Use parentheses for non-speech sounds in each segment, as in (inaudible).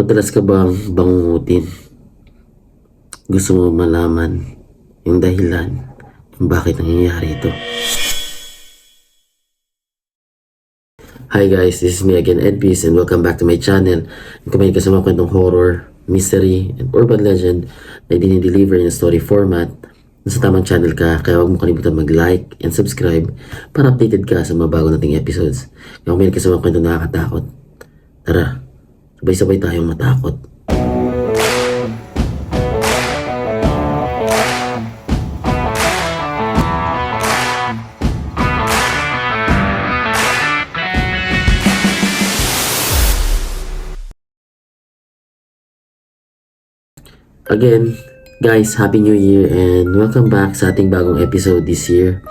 Madalas ka bang bangungutin? Gusto mo malaman yung dahilan kung bakit nangyayari ito? Hi guys, this is me again, Ed Peace, and welcome back to my channel. Kumain ka sa mga kwentong horror, mystery, and urban legend na dinideliver in story format, nasa tamang channel ka, kaya huwag mo kalimutan mag-like and subscribe para updated ka sa mga bago nating episodes. Kumain ka sa kwentong nakakatakot, tara, sabay-sabay tayong matakot. Again, guys, Happy New Year and welcome back sa ating bagong episode this year.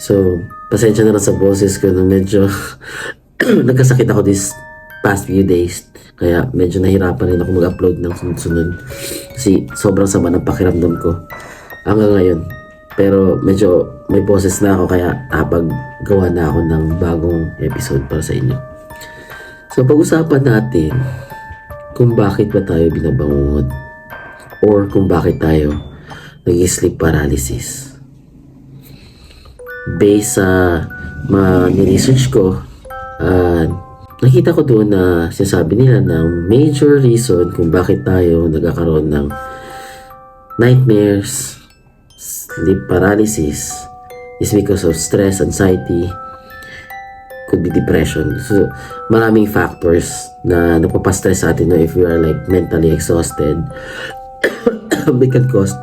So, pasensya na lang sa boses ko na medyo (coughs) nagkasakit ako this past few days. Kaya medyo nahirapan rin ako mag-upload ng sunod-sunod. Kasi sobrang sama ng pakiramdam ko hanggang ngayon. Pero medyo may boses na ako kaya nakapaggawa na ako ng bagong episode para sa inyo. So, pag-usapan natin kung bakit ba tayo binabangungot or kung bakit tayo nag-sleep paralysis. Based sa mga research ko, ah, nakita ko doon na sinasabi nila ng major reason kung bakit tayo nagkakaroon ng nightmares, sleep paralysis, is because of stress, anxiety, could be depression. So, maraming factors na napapastress sa atin no, if we are like mentally exhausted (coughs) they can cause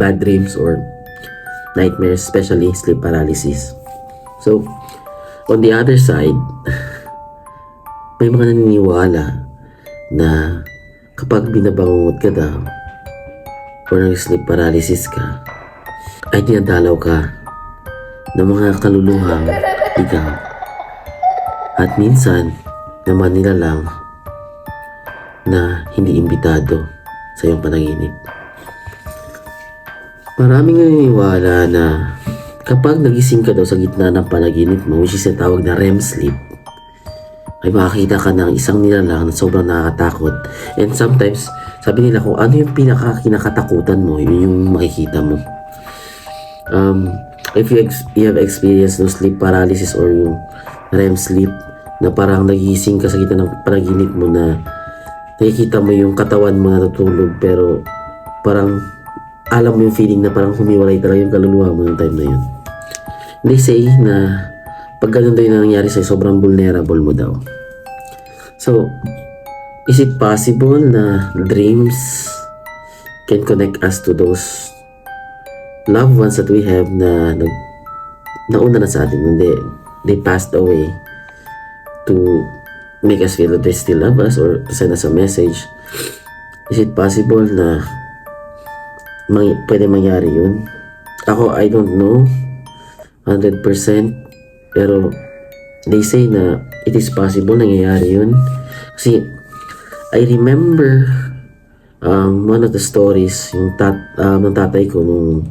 bad dreams or nightmares, especially sleep paralysis. So, on the other side, may mga naniniwala na kapag binabangungot ka daw or nag-sleep paralysis ka, ay dinadalaw ka ng mga kaluluhang ikaw. At minsan, naman nila lang na hindi imbitado sa iyong panaginip. Maraming naniniwala na kapag nagising ka daw sa gitna ng panaginip mo, which is tawag na REM sleep, ay makakita ka ng isang nilalang na sobrang nakakatakot. And sometimes, sabi nila kung ano yung pinaka kinakatakutan mo, yun yung makikita mo. Um, if you, ex- you have experienced no sleep paralysis or yung REM sleep, na parang nagising ka sa gitna ng panaginip mo na nakikita mo yung katawan mo natutulog pero parang alam mo yung feeling na parang humiwalay talaga yung kaluluwa mo ng time na yun. They say na pag ganun daw yung nangyari sa'yo, sobrang vulnerable mo daw. So, is it possible na dreams can connect us to those loved ones that we have na nag, nauna na sa atin, hindi, they passed away to make us feel that they still love us or send us a message. Is it possible na mang pwede mangyari yun? Ako, I don't know 100% pero they say na it is possible nangyayari yun. Kasi I remember um, one of the stories yung tat, um, ng tatay ko nung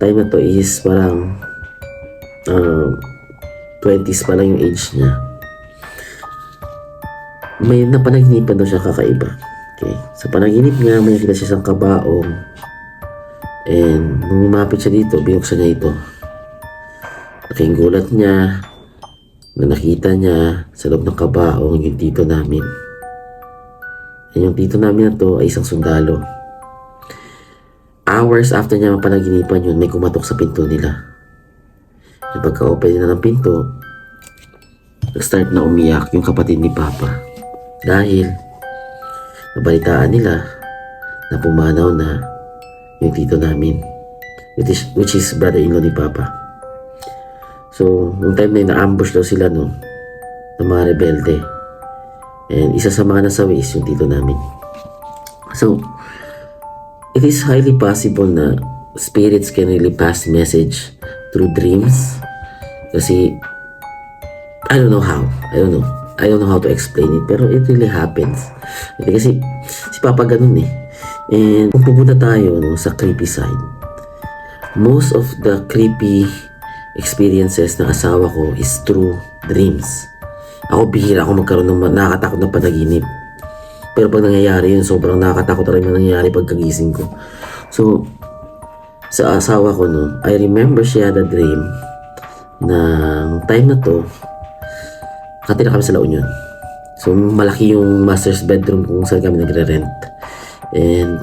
time na to is parang uh, 20s pa lang yung age niya may napanaginipan daw siya kakaiba. Okay. Sa panaginip niya, may nakita siya isang kabaong. And nung lumapit siya dito, binuksan niya ito. Laking gulat niya na nakita niya sa loob ng kabaong yung tito namin. And yung tito namin na to ay isang sundalo. Hours after niya mapanaginipan yun, may kumatok sa pinto nila. Yung pagka-open nila ng pinto, nag-start na umiyak yung kapatid ni Papa. Dahil nabalitaan nila na pumanaw na yung tito namin which is, which is brother-in-law ni Papa. So, nung time na yun, na-ambush daw sila no ng mga rebelde. And isa sa mga nasawi is yung tito namin. So, it is highly possible na spirits can really pass message through dreams. Kasi, I don't know how. I don't know. I don't know how to explain it, pero it really happens. Kasi si Papa ganun eh. And kung pupunta tayo no, sa creepy side, most of the creepy experiences ng asawa ko is through dreams. Ako bihira ako magkaroon ng nakakatakot na panaginip. Pero pag nangyayari yun, sobrang nakakatakot na rin yung nangyayari pagkagising ko. So, sa asawa ko no, I remember she had a dream na time na to, katira kami sa La Union. So, malaki yung master's bedroom kung saan kami nagre-rent. And,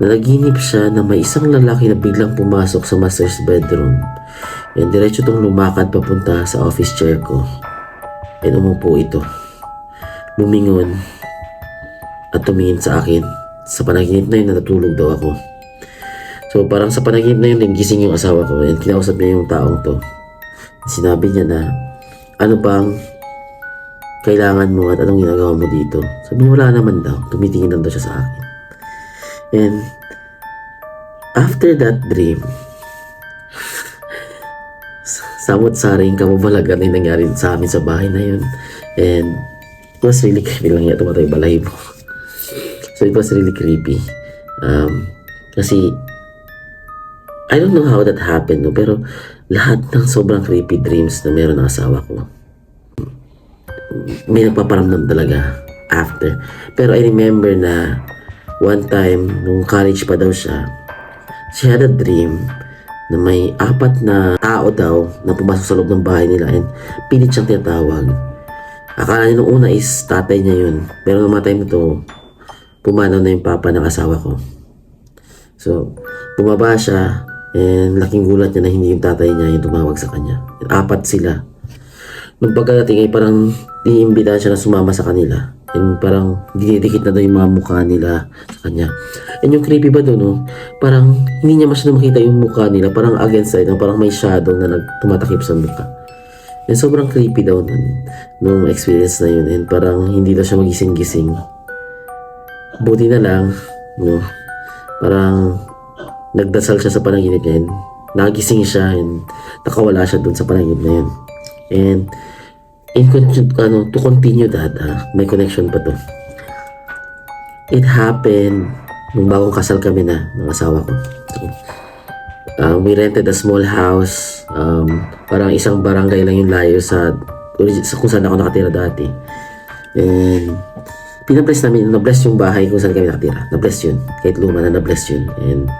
nanaginip siya na may isang lalaki na biglang pumasok sa master's bedroom. And, diretso tong lumakad papunta sa office chair ko. And, umupo ito. Lumingon at tumingin sa akin. Sa panaginip na yun, natutulog daw ako. So, parang sa panaginip na yun, gising yung asawa ko. And, kinausap niya yung taong to. Sinabi niya na, ano bang kailangan mo at anong ginagawa mo dito? Sabi wala naman daw. Tumitingin lang daw siya sa akin. And, after that dream, samot-saring kamabalagan na yung nangyari sa amin sa bahay na yun. And, it was really creepy lang yan. Tumatay balay mo. so, it was really creepy. Um, kasi, I don't know how that happened, no? pero lahat ng sobrang creepy dreams na meron ng asawa ko, may nagpaparamdam talaga after. Pero I remember na one time, nung college pa daw siya, she had a dream na may apat na tao daw na pumasok sa loob ng bahay nila and pilit siyang tinatawag. Akala niya nung una is tatay niya yun. Pero nung mga time to, pumanaw na yung papa ng asawa ko. So, bumaba siya and laking gulat niya na hindi yung tatay niya yung tumawag sa kanya. And apat sila. Nung pagkadating ay parang iniimbitahan siya na sumama sa kanila. And parang dinidikit na daw yung mga mukha nila sa kanya. And yung creepy ba doon, no? Parang hindi niya masyadong makita yung mukha nila. Parang against side, no? parang may shadow na nagtumatakip sa mukha. And sobrang creepy daw nun, nung experience na yun. And parang hindi daw siya magising-gising. Buti na lang, no? Parang nagdasal siya sa panaginip niya. And nagising siya and nakawala siya dun sa panaginip na yun. And in ano, to continue that, ah, may connection pa to. It happened nung bagong kasal kami na ng asawa ko. So, uh, we rented a small house. Um, parang isang barangay lang yung layo sa, sa kung saan ako nakatira dati. And pinabless namin, na-bless yung bahay kung saan kami nakatira. Na-bless yun. Kahit luma na na-bless yun. And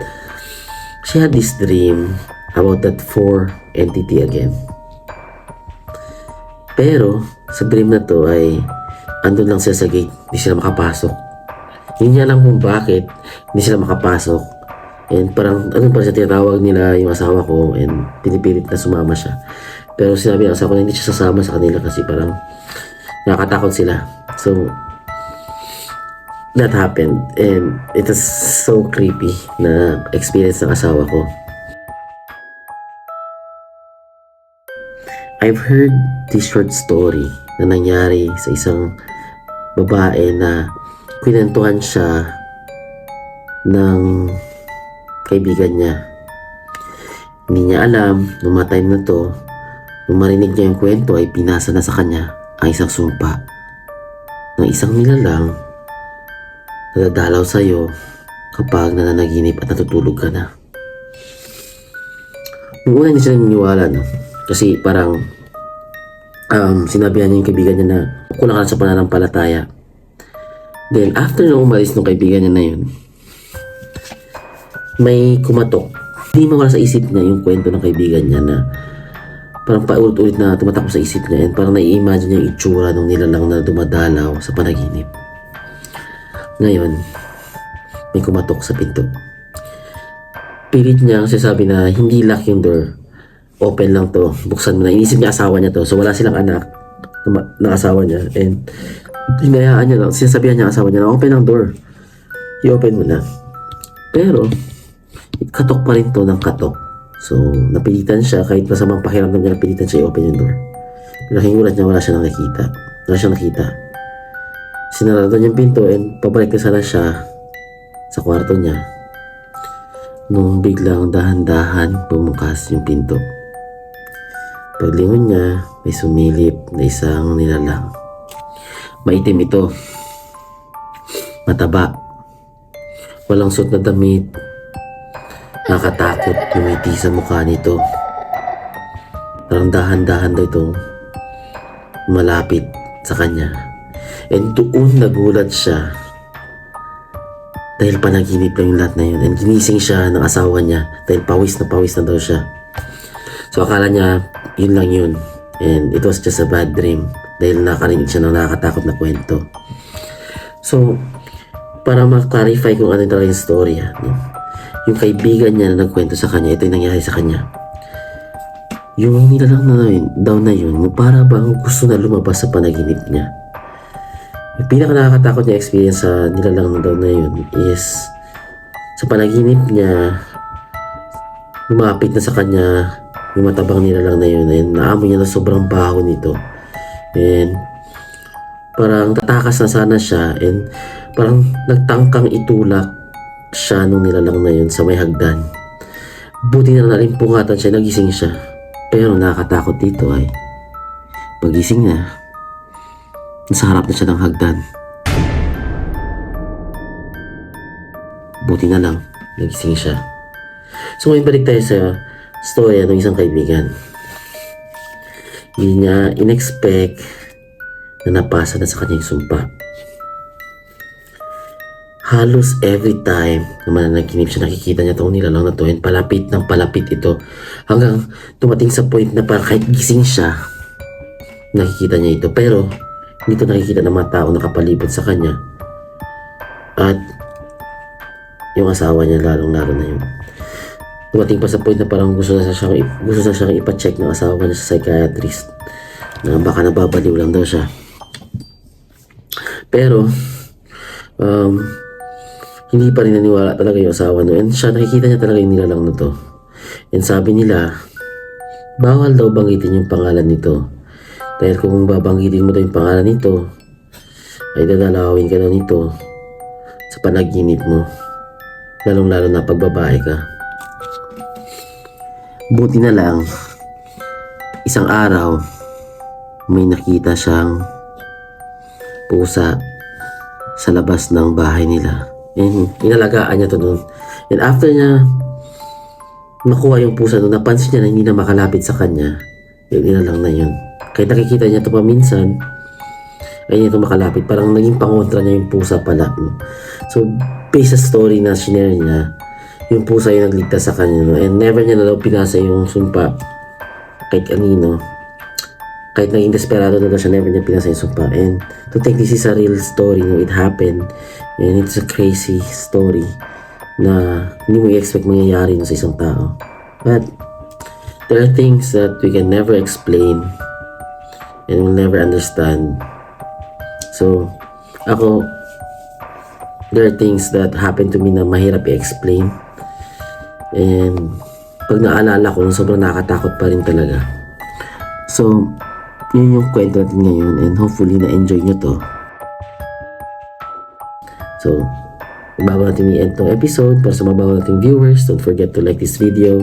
she had this dream about that four entity again. Pero, sa dream na to ay andun lang sila sa gate, hindi sila makapasok. Hindi niya alam kung bakit hindi sila makapasok. And parang, ano pa siya tinatawag nila yung asawa ko and pinipilit na sumama siya. Pero sinabi ng asawa ko na hindi siya sasama sa kanila kasi parang nakakatakot sila. So, that happened and it was so creepy na experience ng asawa ko. I've heard this short story na nangyari sa isang babae na kwinentuhan siya ng kaibigan niya. Hindi niya alam, nung mga time na to, nung marinig niya yung kwento ay pinasa na sa kanya ang isang sumpa ng isang nilalang na dadalaw sa'yo kapag nananaginip at natutulog ka na. Nung una hindi siya naniniwala, no? Kasi parang um, sinabihan niya yung kaibigan niya na kulang ka sa pananampalataya. Then, after na umalis ng kaibigan niya na yun, may kumatok. Hindi mawala sa isip niya yung kwento ng kaibigan niya na parang paulit-ulit na tumatakbo sa isip niya and parang nai-imagine niya yung itsura ng nilalang na dumadalaw sa panaginip. Ngayon, may kumatok sa pinto. Pilit niya kasi sabi na hindi lock yung door. Open lang to. Buksan mo na. Inisip niya asawa niya to. So wala silang anak na asawa niya. And hinayaan niya lang. Sinasabihan niya asawa niya na open ang door. I-open mo na. Pero, katok pa rin to ng katok. So, napilitan siya kahit masamang pakiramdam niya napilitan siya i-open yung door. Laking ulat niya wala siya nakita. Wala siya nakita. Sinarado niya yung pinto and pabalik na sana siya sa kwarto niya. Nung biglang dahan-dahan bumukas yung pinto. Paglingon niya, may sumilip na isang nilalang. Maitim ito. Mataba. Walang suot na damit. Nakatakot lumiti sa mukha nito. Parang dahan-dahan daw itong malapit sa kanya. And doon nagulat siya. Dahil panaginip lang yung lahat na yun. And ginising siya ng asawa niya. Dahil pawis na pawis na daw siya. So akala niya, yun lang yun. And it was just a bad dream. Dahil nakarinig siya ng nakakatakot na kwento. So, para ma-clarify kung ano talaga yung story, ha, no? yung kaibigan niya na nagkwento sa kanya, ito yung nangyari sa kanya. Yung nilalang na yun, daw na yun, para bang gusto na lumabas sa panaginip niya. Yung pinaka nakakatakot niya experience sa nilalang na daw na yun is sa panaginip niya, lumapit na sa kanya yung matabang nilalang na yun and naamoy niya na sobrang baho nito. And parang tatakas na sana siya and parang nagtangkang itulak siya nung nilalang na yun sa may hagdan. Buti na nalimpungatan siya, nagising siya. Pero nakakatakot dito ay pagising niya, nasa harap na siya ng hagdan. Buti na lang, nagising siya. So ngayon balik tayo sa storya ng isang kaibigan. Hindi niya in-expect na napasa na sa kanyang sumpa. Halos every time na mananaginip siya, nakikita niya itong nilalang na to and palapit ng palapit ito hanggang tumating sa point na parang kahit gising siya, nakikita niya ito. Pero hindi ito nakikita ng mga tao nakapalibot sa kanya. At yung asawa niya lalong-lalo na yun. Dumating pa sa point na parang gusto na siyang, gusto na siyang ipacheck ng asawa niya sa psychiatrist na baka nababaliw lang daw siya. Pero, um, hindi pa rin naniwala talaga yung asawa no. And siya, nakikita niya talaga yung nilalang na to. And sabi nila, bawal daw banggitin yung pangalan nito. Dahil kung babanggitin mo daw yung pangalan nito, ay dadalawin ka daw nito sa panaginip mo. Lalong-lalo na pag babae ka. Buti na lang, isang araw, may nakita siyang pusa sa labas ng bahay nila. And inalagaan niya to doon. And after niya makuha yung pusa doon, napansin niya na hindi na makalapit sa kanya. Yung nilalang na yun. Kahit nakikita niya ito paminsan, ay ito makalapit. Parang naging pangontra niya yung pusa pala. no. So, based sa story na shinare niya, yung pusa yung nagligtas sa kanya. No? And never niya na daw pinasa yung sumpa kahit kanino kahit naging desperado na daw siya, never niya pinasa yung sumpa. And to think this is a real story, no, it happened. And it's a crazy story na hindi mo i-expect mangyayari no, sa isang tao. But there are things that we can never explain and will never understand. So, ako, there are things that happen to me na mahirap i-explain. And pag naalala ko, sobrang nakakatakot pa rin talaga. So, yun yung kwento natin ngayon and hopefully na-enjoy nyo to. So, bago natin i-end tong episode, para sa mabago nating viewers, don't forget to like this video,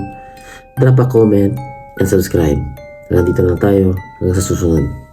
drop a comment, and subscribe. Hanggang dito na tayo. Hanggang sa susunod.